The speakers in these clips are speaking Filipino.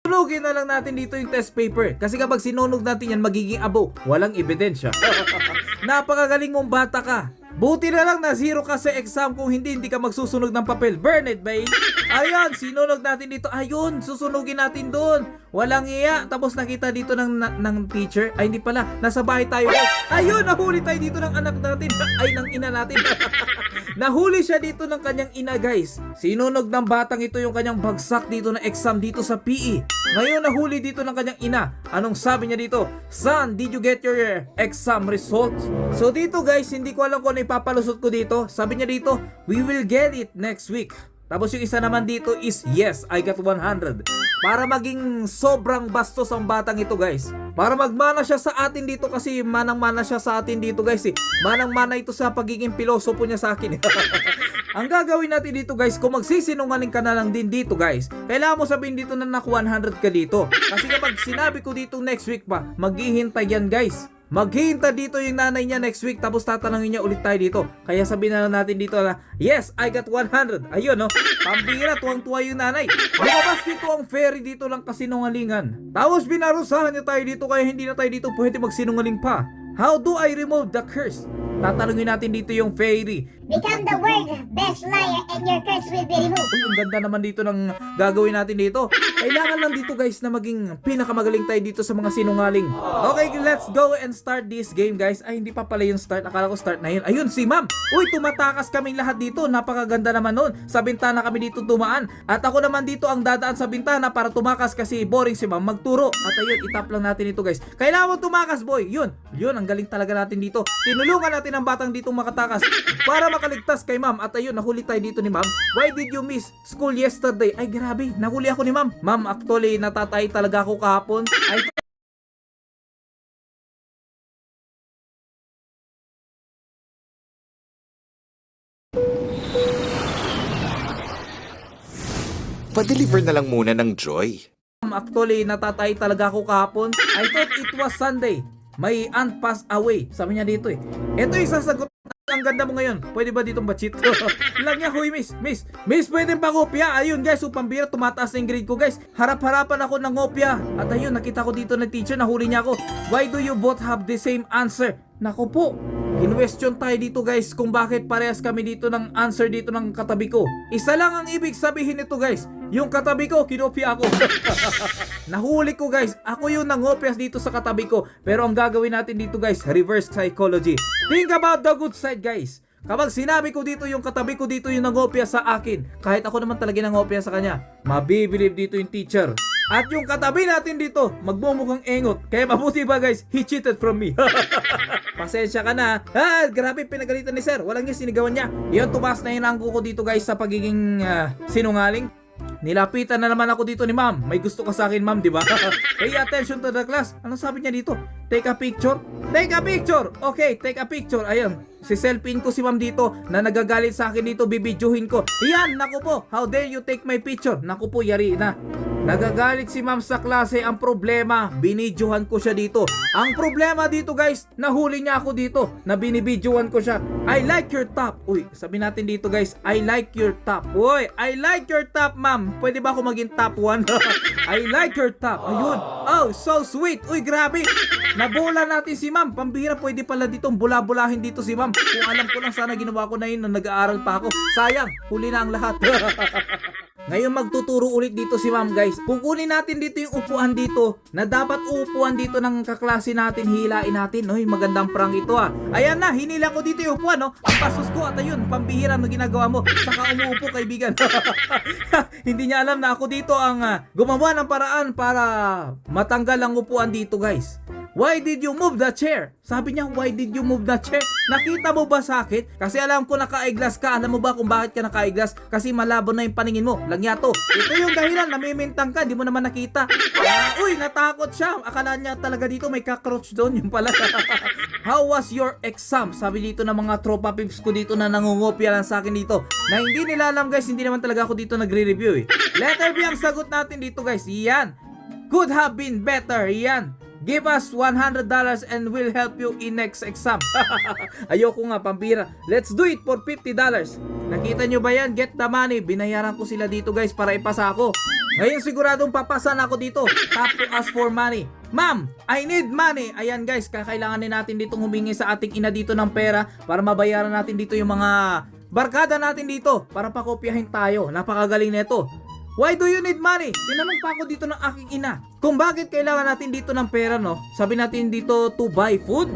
Sunugin na lang natin dito yung test paper. Kasi kapag sinunog natin yan, magiging abo. Walang ebidensya. Napakagaling mong bata ka. Buti na lang na zero ka sa exam kung hindi hindi ka magsusunog ng papel. Burn it, babe. Ayun, sinunog natin dito. Ayun, susunugin natin doon. Walang iya. Tapos nakita dito ng, na- ng teacher. Ay, hindi pala. Nasa bahay tayo. Ayun, nahuli tayo dito ng anak natin. Ay, ng ina natin. Nahuli siya dito ng kanyang ina guys. Sinunog ng batang ito yung kanyang bagsak dito na exam dito sa PE. Ngayon nahuli dito ng kanyang ina. Anong sabi niya dito? Son, did you get your uh, exam result? So dito guys, hindi ko alam kung ano ipapalusot ko dito. Sabi niya dito, we will get it next week. Tapos yung isa naman dito is yes, I got 100. Para maging sobrang bastos ang batang ito guys. Para magmana siya sa atin dito kasi manang-mana siya sa atin dito guys eh. Manang-mana ito sa pagiging pilosopo niya sa akin ang gagawin natin dito guys, kung magsisinungaling ka na lang din dito guys, kailangan mo sabihin dito na naku 100 ka dito. Kasi kapag sinabi ko dito next week pa, maghihintay yan guys. Maghihintay dito yung nanay niya next week tapos tatanungin niya ulit tayo dito. Kaya sabihin na natin dito na, Yes, I got 100. Ayun no, pambira, tuwang-tuwa yung nanay. Lumabas dito ang fairy dito lang kasinungalingan. Tapos binarusahan niya tayo dito kaya hindi na tayo dito pwede magsinungaling pa. How do I remove the curse? Tatanungin natin dito yung fairy. Become the world's best liar and your curse will be removed. Uy, ang ganda naman dito ng gagawin natin dito. Kailangan lang dito guys na maging pinakamagaling tayo dito sa mga sinungaling. Okay, let's go and start this game guys. Ay, hindi pa pala yung start. Akala ko start na yun. Ayun, si ma'am. Uy, tumatakas kaming lahat dito. Napakaganda naman nun. Sa bintana kami dito tumaan. At ako naman dito ang dadaan sa bintana para tumakas kasi boring si ma'am magturo. At ayun, itap lang natin ito guys. Kailangan mo tumakas boy. Yun, yun, ang galing talaga natin dito. Tinulungan natin ang batang dito makatakas para makaligtas kay ma'am. At ayun, nahuli tayo dito ni ma'am. Why did you miss school yesterday? Ay, grabe. Nahuli ako ni ma'am. Ma'am, actually, natatay talaga ako kahapon. Ay, Pa-deliver na lang muna ng joy. ma'am, actually, natatay talaga ako kahapon. I thought it was Sunday. My aunt passed away. Sabi niya dito eh. Ito yung sasagot ang ganda mo ngayon. Pwede ba ditong batchit? Lang niya, huy miss, miss. Miss, pwede pa kopya. Ayun guys, so pambira, tumataas na yung grade ko guys. Harap-harapan ako ng kopya. At ayun, nakita ko dito ng teacher, nahuli niya ako. Why do you both have the same answer? Nako po, Kinwestiyon tayo dito guys kung bakit parehas kami dito ng answer dito ng katabi ko. Isa lang ang ibig sabihin nito guys. Yung katabi ko, kinopya ako. Nahuli ko guys. Ako yung nangopyas dito sa katabi ko. Pero ang gagawin natin dito guys, reverse psychology. Think about the good side guys. Kapag sinabi ko dito yung katabi ko dito yung nangopya sa akin, kahit ako naman talaga nangopya sa kanya, mabibilib dito yung teacher. At yung katabi natin dito, magmumukhang engot. Kaya mabuti ba guys, he cheated from me. Pasensya ka na. Ah, grabe pinagalitan ni sir. Walang yung sinigawan niya. Yun, tumaas na yun ang ko dito guys sa pagiging ah, sinungaling. Nilapitan na naman ako dito ni ma'am. May gusto ka sa akin ma'am, di ba? Pay attention to the class. Anong sabi niya dito? Take a picture? Take a picture! Okay, take a picture. Ayun. Si selfie ko si ma'am dito na nagagalit sa akin dito, bibidyohin ko. Yan, naku po. How dare you take my picture? Naku po, yari na. Nagagalit si ma'am sa klase. Ang problema, binidyohan ko siya dito. Ang problema dito guys, nahuli niya ako dito na binibidyohan ko siya. I like your top. Uy, sabi natin dito guys, I like your top. Uy, I like your top ma'am. Pwede ba ako maging top 1? I like your top. Ayun. Oh, so sweet. Uy, grabe. Nabula natin si ma'am. Pambihira, pwede pala dito bula-bulahin dito si ma'am. Kung alam ko lang sana ginawa ko na yun na nag-aaral pa ako. Sayang, huli na ang lahat. Ngayon magtuturo ulit dito si ma'am guys. Kukunin natin dito yung upuan dito na dapat upuan dito ng kaklase natin. Hilain natin. Uy, magandang prank ito ah. Ayan na, hinila ko dito yung upuan no. Ang pasos ko at ayun, pambihira na ginagawa mo. Saka umuupo kaibigan. Hindi niya alam na ako dito ang ah, gumawa ng paraan para matanggal ang upuan dito guys. Why did you move the chair? Sabi niya, why did you move the chair? Nakita mo ba sakit? Kasi alam ko naka-eyeglass ka. Alam mo ba kung bakit ka naka-eyeglass? Kasi malabo na yung paningin mo. Langyato. Ito yung dahilan, namimintang ka. Di mo naman nakita. Ah, uy, natakot siya. Akala niya talaga dito may cockroach doon. Yung pala. How was your exam? Sabi dito ng mga tropa pips ko dito na nangungopia lang sa akin dito. Na hindi nila alam guys, hindi naman talaga ako dito nagre-review eh. Letter B ang sagot natin dito guys. Yan. Could have been better. Yan. Give us $100 and we'll help you in next exam. Ayoko nga, pambira. Let's do it for $50. Nakita nyo ba yan? Get the money. Binayaran ko sila dito guys para ipasa ako. Ngayon siguradong papasa na ako dito. Tap to ask for money. Ma'am, I need money. Ayan guys, kakailanganin natin ditong humingi sa ating ina dito ng pera para mabayaran natin dito yung mga barkada natin dito para pakopyahin tayo. Napakagaling nito. Why do you need money? Tinanong pa ako dito ng aking ina. Kung bakit kailangan natin dito ng pera, no? Sabi natin dito to buy food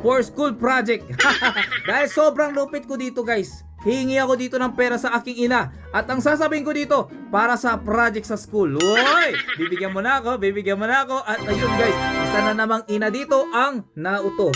for school project. Dahil sobrang lupit ko dito, guys. Hihingi ako dito ng pera sa aking ina. At ang sasabihin ko dito, para sa project sa school. Uy! Bibigyan mo na ako, bibigyan mo na ako. At ayun guys, isa na namang ina dito ang nauto.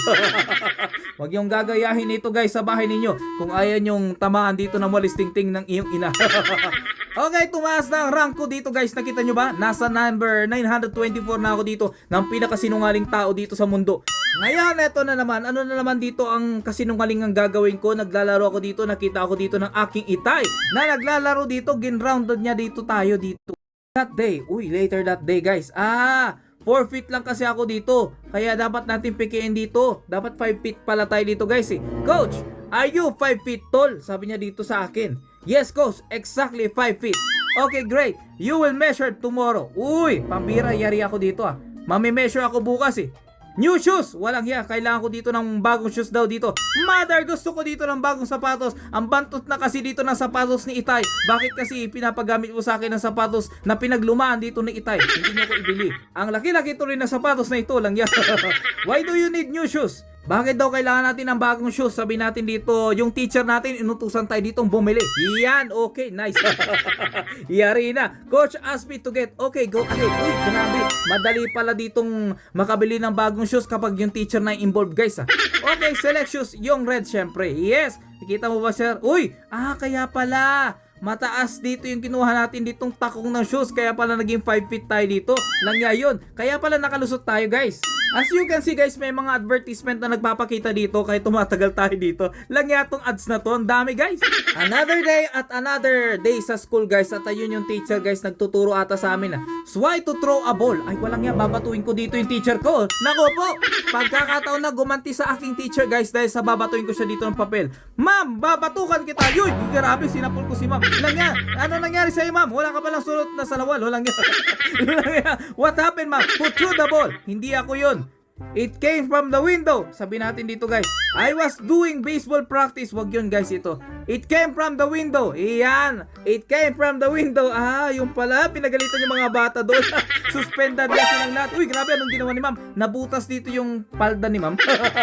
Huwag yung gagayahin ito guys sa bahay ninyo kung ayaw yung tamaan dito ng walis tingting ng iyong ina. okay, tumaas na ang rank ko dito guys. Nakita nyo ba? Nasa number 924 na ako dito ng pinakasinungaling tao dito sa mundo. Ngayon, eto na naman. Ano na naman dito ang kasinungaling ang gagawin ko? Naglalaro ako dito. Nakita ako dito ng aking itay na naglalaro dito. Ginrounded niya dito tayo dito. That day. Uy, later that day guys. Ah, 4 feet lang kasi ako dito. Kaya dapat natin pikiin dito. Dapat 5 feet pala tayo dito guys eh. Coach, are you 5 feet tall? Sabi niya dito sa akin. Yes coach, exactly 5 feet. Okay, great. You will measure tomorrow. Uy, pambira, yari ako dito ah. Mami-measure ako bukas eh. New shoes! Walang hiya, kailangan ko dito ng bagong shoes daw dito. Mother, gusto ko dito ng bagong sapatos. Ang bantot na kasi dito ng sapatos ni Itay. Bakit kasi pinapagamit mo sa akin ng sapatos na pinaglumaan dito ni Itay? Hindi niyo ko ibili. Ang laki-laki tuloy na sapatos na ito lang yan. Why do you need new shoes? Bakit daw kailangan natin ng bagong shoes? Sabi natin dito, yung teacher natin, inutusan tayo ditong bumili. Yan, okay, nice. Yari na. Coach asked me to get, okay, go ahead. Uy, grabe. Madali pala ditong makabili ng bagong shoes kapag yung teacher na involved, guys. Ah. Okay, select shoes. Yung red, syempre. Yes. Nakita mo ba, sir? Uy, ah, kaya pala. Mataas dito yung kinuha natin ditong takong ng shoes kaya pala naging 5 feet tayo dito. Langya yun. Kaya pala nakalusot tayo guys. As you can see guys, may mga advertisement na nagpapakita dito kahit tumatagal tayo dito. Langya tong ads na to. Ang dami guys. Another day at another day sa school guys. At ayun yung teacher guys nagtuturo ata sa amin. So why to throw a ball? Ay walang yan. Babatuin ko dito yung teacher ko. Nako po. Pagkakataon na gumanti sa aking teacher guys dahil sa babatuin ko siya dito ng papel. Ma'am, babatukan kita. Yuy, grabe sinapol ko si ma'am. Lang yan. Ano nangyari sa'yo ma'am? Wala ka palang sulot na salawal. Walang yan. What happened ma'am? Who threw the ball? Hindi ako yun. It came from the window. Sabi natin dito guys. I was doing baseball practice. Wag yun guys ito. It came from the window. Iyan. It came from the window. Ah, yung pala. Pinagalitan yung mga bata doon. Suspended na silang lahat. Uy, grabe. Anong ginawa ni ma'am? Nabutas dito yung palda ni ma'am.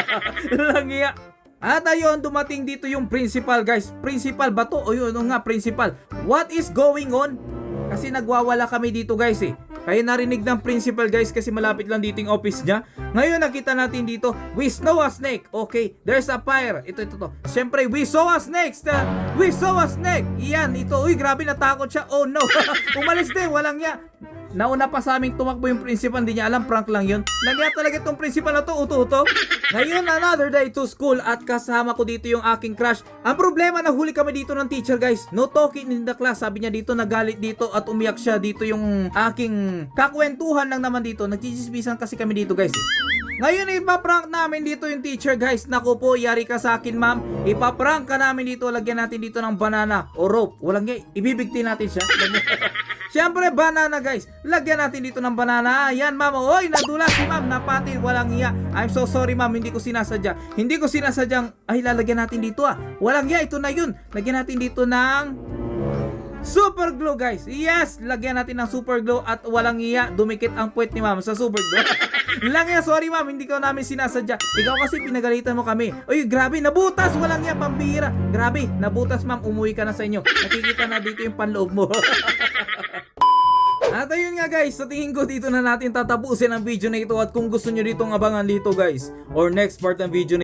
Langiya. At ayun, dumating dito yung principal guys. Principal ba to? O yun ano nga, principal. What is going on? Kasi nagwawala kami dito guys eh. Kaya narinig ng principal guys kasi malapit lang dito yung office niya. Ngayon nakita natin dito, we saw a snake. Okay, there's a fire. Ito, ito, to. Siyempre, we saw a snake. We saw a snake. Iyan, ito. Uy, grabe natakot siya. Oh no. Umalis din, walang niya. Nauna pa sa aming tumakbo yung principal, hindi niya alam, prank lang yun. Nagya talaga itong principal na to, uto-uto. Ngayon, another day to school at kasama ko dito yung aking crush. Ang problema, nahuli kami dito ng teacher guys. No talking in the class. Sabi niya dito, nagalit dito at umiyak siya dito yung aking kakwentuhan lang naman dito. Nagchichismisan kasi kami dito guys. Ngayon, ipaprank namin dito yung teacher guys. Naku po, yari ka sa akin ma'am. Ipaprank ka namin dito. Lagyan natin dito ng banana o rope. Walang nga, ibibigti natin siya. Siyempre, banana guys. Lagyan natin dito ng banana. Yan ma'am. Oy, nadula si ma'am. Napati. Walang iya. I'm so sorry ma'am. Hindi ko sinasadya. Hindi ko sinasadyang, ay lalagyan natin dito ah. Walang iya. Ito na yun. Lagyan natin dito ng Super glue guys. Yes, lagyan natin ng super glue at walang iya, dumikit ang puwet ni ma'am sa super glue. Lang yan, sorry ma'am, hindi ko namin sinasadya. Ikaw kasi pinagalitan mo kami. Uy, grabe, nabutas, walang iya, pambihira. Grabe, nabutas ma'am, umuwi ka na sa inyo. Nakikita na dito yung panloob mo. At ayun nga guys, sa tingin ko dito na natin tatapusin ang video na ito at kung gusto nyo ditong abangan dito guys or next part ng video